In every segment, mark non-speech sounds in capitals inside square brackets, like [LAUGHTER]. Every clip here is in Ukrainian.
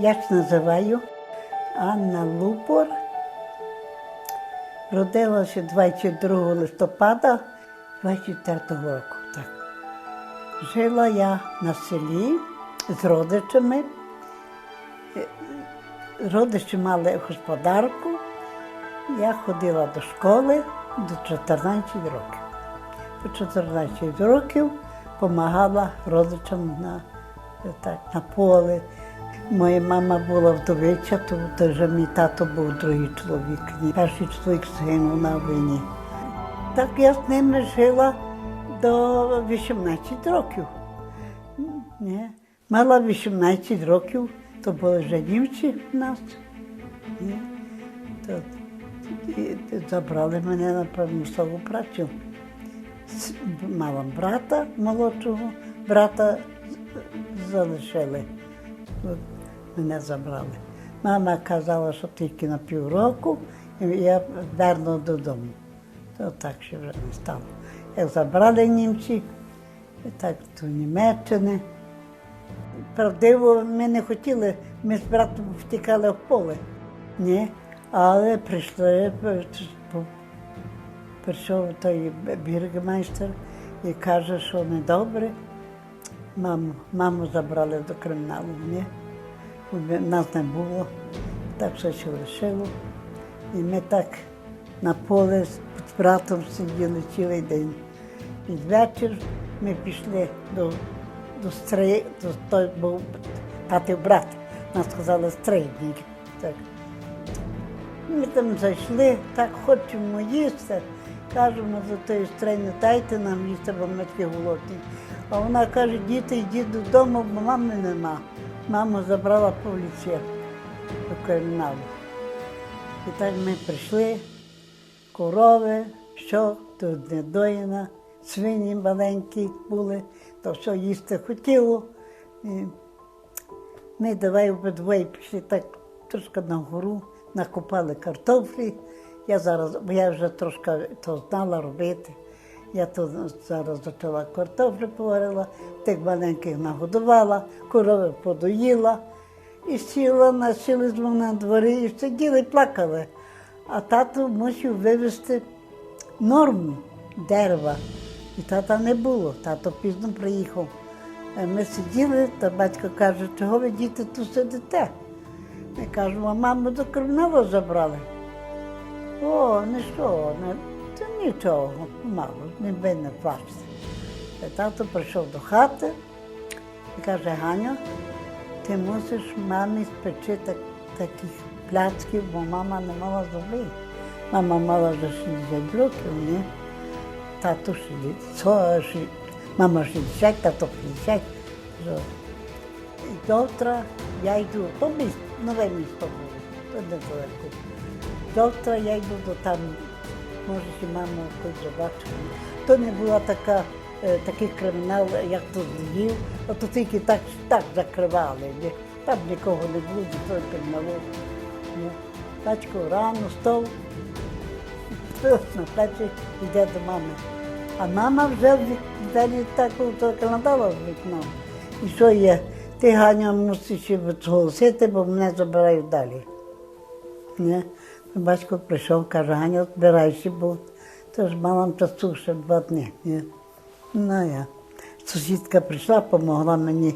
Я ж називаю Анна Лупор. Родилася 22 листопада 24 року. Так. Жила я на селі з родичами. Е, Родичі мали господарку. Я ходила до школи до 14 років. По 14 років допомагала родичам на, так, на поле. Моя мама була вдовиця, то, то вже мій тато був другий чоловік. Перший чоловік загинув на війні. Так я з ними жила до 18 років. Ні. Мала 18 років, то були вже німці в нас. Ні. То, і забрали мене на примусову працю. Мала брата молодшого, брата залишили. Мене забрали. Мама казала, що тільки на півроку, і я верну додому. То так ще вже не стало. Як забрали німці, і так до Німеччини. Правдиво, ми не хотіли, ми з братом втікали в поле. Ні. Але прийшли, прийшов той бюргмейстер і каже, що недобре. Маму, маму забрали до криміналу. Ні. Нас не було, так ще лишило. І ми так на поле з братом сиділи цілий день. Під вечір ми пішли до, до стрий, до той був татів брат. Нас сказали стрийник. Так. Ми там зайшли, так хочемо їсти. Кажемо за тої стрейни, дайте нам їсти, бо ми такі голодні. А вона каже, діти, йдіть додому, бо мами нема. Маму забрала поліція до криміналу. І так ми прийшли, корови, що тут недоїна, свині маленькі були, то все їсти хотіло. І ми давай обидвоє пішли так трошки на гору, накопали картофлі. Я зараз, бо я вже трошки то знала робити. Я то зараз почала картофлю поварила, тих маленьких нагодувала, корови подоїла. І сіла, на сіли з на дворі і сиділи, плакали. А тато мусив вивезти норму дерева. І тата не було, тато пізно приїхав. Ми сиділи, та батько каже, чого ви діти тут сидите? Ми кажемо, маму до криміналу забрали. О, не що, не, нічого, мало, не ви не плачте. Тато прийшов до хати і каже, Ганю, ти мусиш мамі спечи так, таких пляцків, бо мама не мала зуби. Мама мала вже 60 років, ні? Тато 60, мама 60, тато 50. І завтра я йду, то місто, нове місто було, то недалеко. Завтра я йду до там, може, і маму хоч побачила. То не була така, е, такий кримінал, як тут Львів, а то тільки так, так закривали. Там нікого не було, ніхто не криміналу. Ні. Батько рано став, на плечі йде до мами. А мама вже двері так закладала в вікно. І що є? Ти Ганя мусиш відголосити, бо мене забирають далі. Ні. Батько прийшов, каже, Ганя, збирайся, бо то ж мала часу ще два дні. Ні. Ну я. Сусідка прийшла, допомогла мені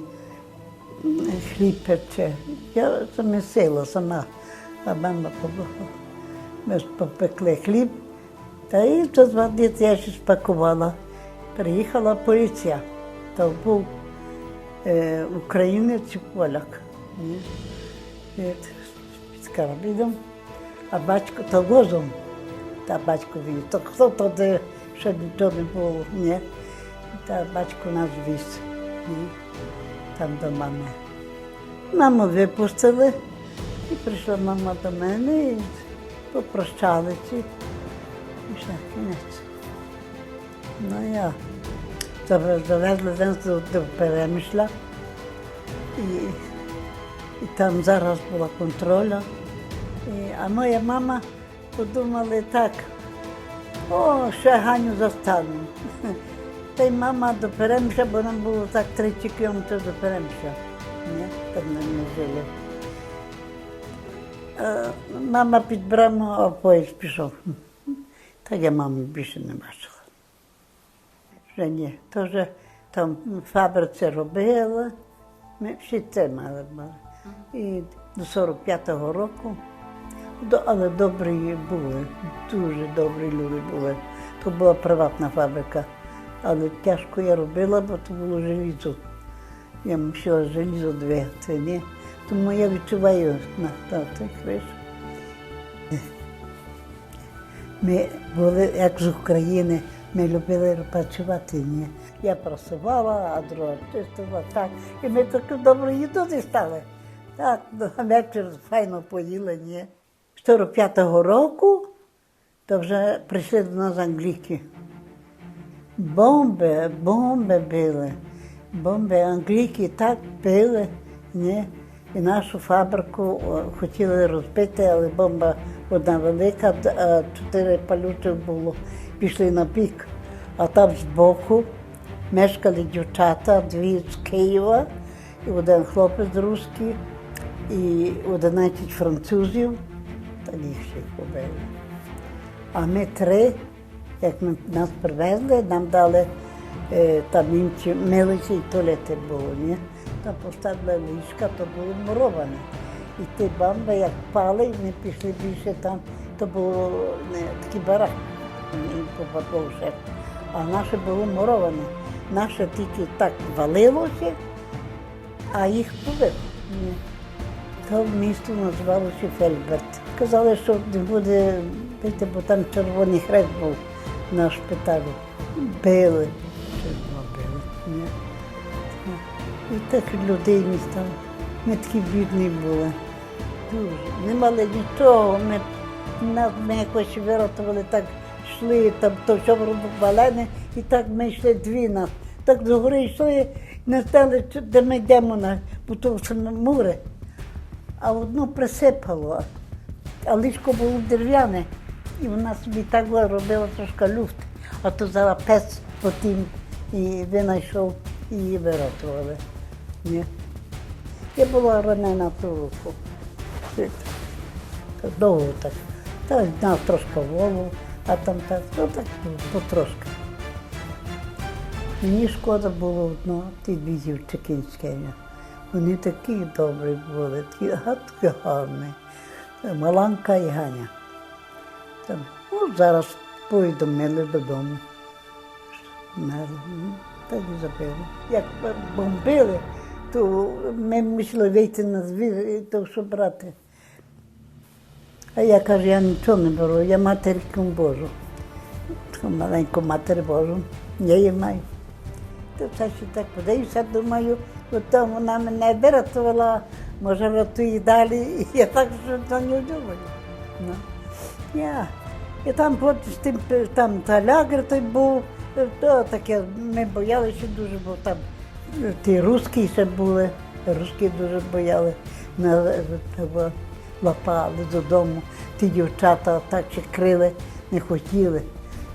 хліб пече. Я замісила сама, а мама побила. Ми ж попекли хліб, та і за два дні я ще спакувала. Приїхала поліція, то був е, українець і поляк. І от карабіном, а батько то возом, та батько віз. То хто тоді ще нічого не було, ні. Та батько нас віз, ні. там до мами. Маму випустили, і прийшла мама до мене і попрощалися. І все, кінець. Ну я заве- завезли нас до, до Перемишля. І, і там а моя мама подумали так, о, ще Ганю застану. [LAUGHS] Та й мама до Перемиша, бо нам було так 30 кілометрів до Перемиша. Ні, там ми не жили. Е, Мама під браму, а поїзд пішов. [LAUGHS] Та я маму більше не бачила. Вже ні. Вже там фабриці робила. Ми всі це мали. І до 45-го року. Але добрі були, дуже добрі люди були. То була приватна фабрика. Але тяжко я робила, бо то було желізо. Я мусила желізо двигати, ні? Тому я відчуваю на, на цих речах. Ми були як з України, ми любили працювати. Ні. Я працювала, а друга чистила так. І ми таку добру їду дістали. Так, на вечір файно поїли, ні. 45-го року то вже прийшли до нас англійки. Бомби, бомби били. Бомби англійки так били, ні. І нашу фабрику хотіли розбити, але бомба одна велика, чотири палючих було. Пішли на пік. А там збоку мешкали дівчата, дві з Києва, і один хлопець русський, і 11 французів, та їх побили. А ми три, як ми нас привезли, нам дали е, там інші милиці і туалети було, ні? Там поставили ліжка, то було муроване. І ті бомби, як пали, ми пішли більше там, то було не, такий барак, і побудовше. А наше було муроване. Наше тільки так валилося, а їх побили. То місто називалося Фельберт. Казали, що буде бити, бо там червоний хрест був на шпиталі. Били. Били. І так людей не стало. Ми такі бідні були. Дуже. Не мали нічого. Ми, нас, ми якось виротували, так йшли, там то що балени, і так ми йшли дві нас. Так до гори йшли, не знали, де ми йдемо на бо то саме море. А одну присипало, а ліжко було дерев'яне, і вона собі так робила трошки люфт. А то зараз пес потім і винайшов і її виротували. Я була ранена ту руку. Довго так. Та знав трошки голову, а там так, ну так потрошки. Мені шкода було одного, ті дві дівчинські. Вони такі добрі були, такі, га- такі гарні. Маланка і Ганя. Там, ну, зараз повідомили додому. Ну, Так забили. Як бомбили, то ми мусили вийти на двір, і то що брати. А я кажу, я нічого не беру, я матерку Божу. Маленьку матір Божу. Я її маю. То все ще так подивився, думаю, от там вона мене вирятувала, може рятує далі. І [LAUGHS] я так що за нього думаю. Ну. Я. І там потім тим, там та лягер той був, то таке, ми боялися дуже, бо там е, ті русські ще були, русські дуже бояли, на, того, лапали додому. Ті дівчата так ще крили, не хотіли.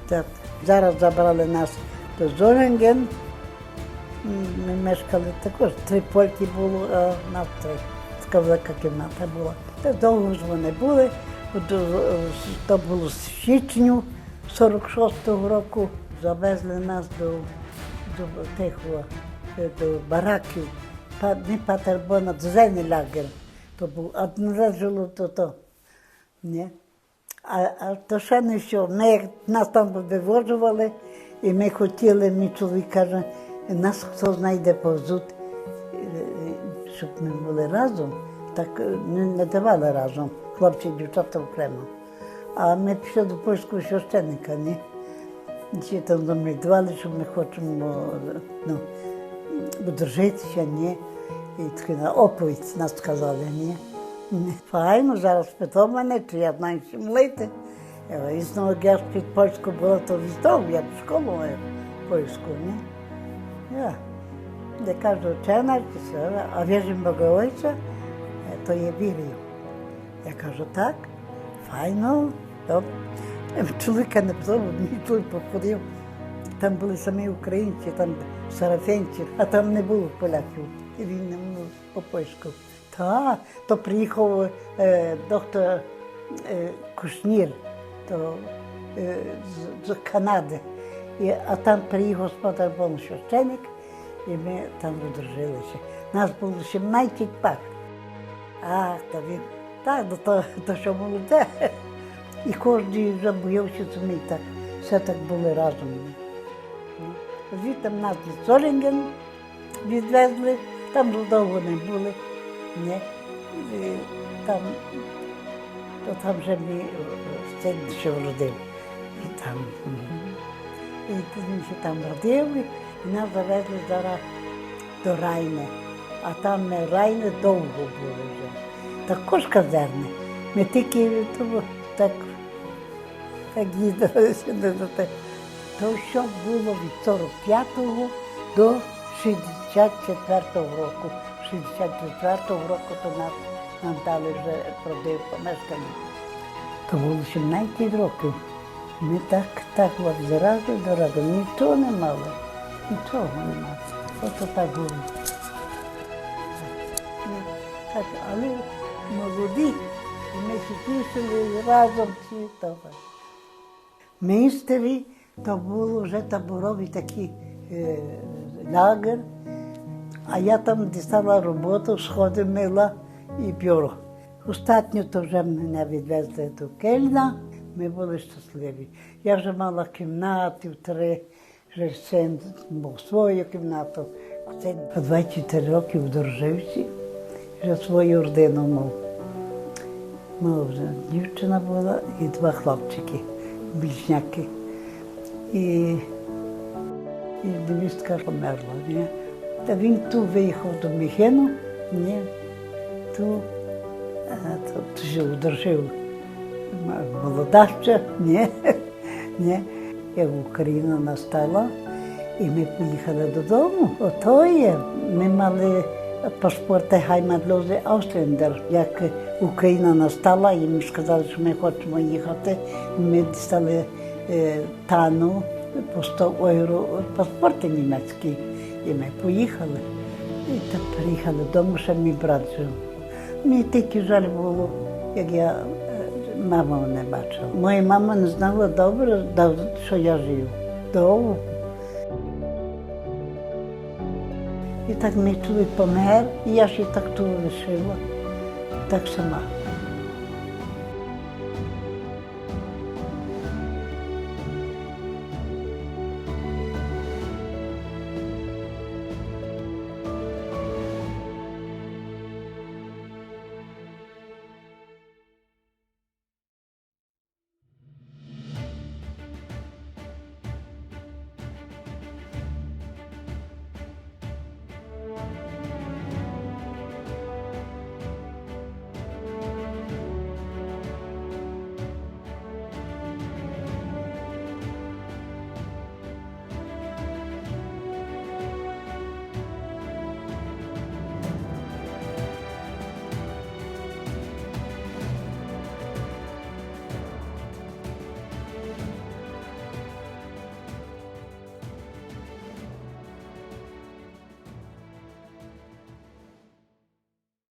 Так, зараз забрали нас до Зоренген. Ми мешкали також, три польки було, а нас три. Така велика кімната була. Та довго ж вони були. Е, То було з січню 46-го року. Завезли нас до, до тих е, до бараків. Не Патербона, дзельний лагер. То був, а належало то то. Ні. А, а то ще не все. Ми нас там вивозували, і ми хотіли, мій чоловік каже, нас хто знайде повзут, е, щоб ми були разом, так е, не, давали разом, хлопці і дівчата окремо. А ми пішли до польського священника, ні? Чи там замідували, що ми хочемо ну, одружитися, ні. І таки на оповідь нас сказали, ні. Файно, зараз питав мене, чи я знаю, чим лити. Я і знову я під польську була, то віздов, я в школу польську, ні. Я. Кажу, вчена, а віржим Бога Отця, е, то я вірю. Я кажу, так, файно, добре. Чоловіка не писав, мій походив. Там були самі українці, там сарафенці, а там не було поляків. І він не мов по польську. Та, то приїхав е, доктор е, Кушнір то, е, з, з Канади. І, а там приїхав господар був священик, і ми там одружилися. Нас було 17 пар. А, то він, так, ну, то, то що молоде. І кожен вже боявся, що ми так, все так були разом. Звідти нас до Зорінген відвезли, там довго не були. Не. І там, то там вже мій син ще вродив. Там. І він ще там родив, і нас завезли зараз до Райни. А там ми Райни довго були вже. Також казарни. Ми тільки тому, так, так їздилися до те. То що було від 45-го до 64-го року. 64-го року то нас нам дали вже продив помешкання. То було 17 років. Ми так, так обзирали дорого, нічого не мали. Нічого не мали. Ото так було. Так, але молоді, і ми тішили разом всі добре. Мінстері то було вже таборовий такий е, лагер, а я там дістала роботу, сходи мила і бюро. Остатньо то вже мене відвезли до Кельна, ми були щасливі. Я вже мала кімнати три, вже мав свою кімнату. Син по 24 роки одружився, вже свою родину мав. Мав вже дівчина була і два хлопчики, близняки. І, і невістка померла. Ні? Та він ту виїхав до Міхену, ні, ту, тут жив, дружив. М- Молода ні. [LAUGHS] Як Україна настала, і ми поїхали додому. Ото є. Ми мали паспорти Heimatlose Ausländer. Як Україна настала, і ми сказали, що ми хочемо їхати. Ми дістали е, тану по 100 євро паспорти німецькі. І ми поїхали. І так приїхали додому, ще мій брат жив. Мені тільки жаль було, як я маму не бачила. Моя мама не знала добре, що я жив. Довго. І так мій чоловік помер, і я ще так тут лишила, так сама.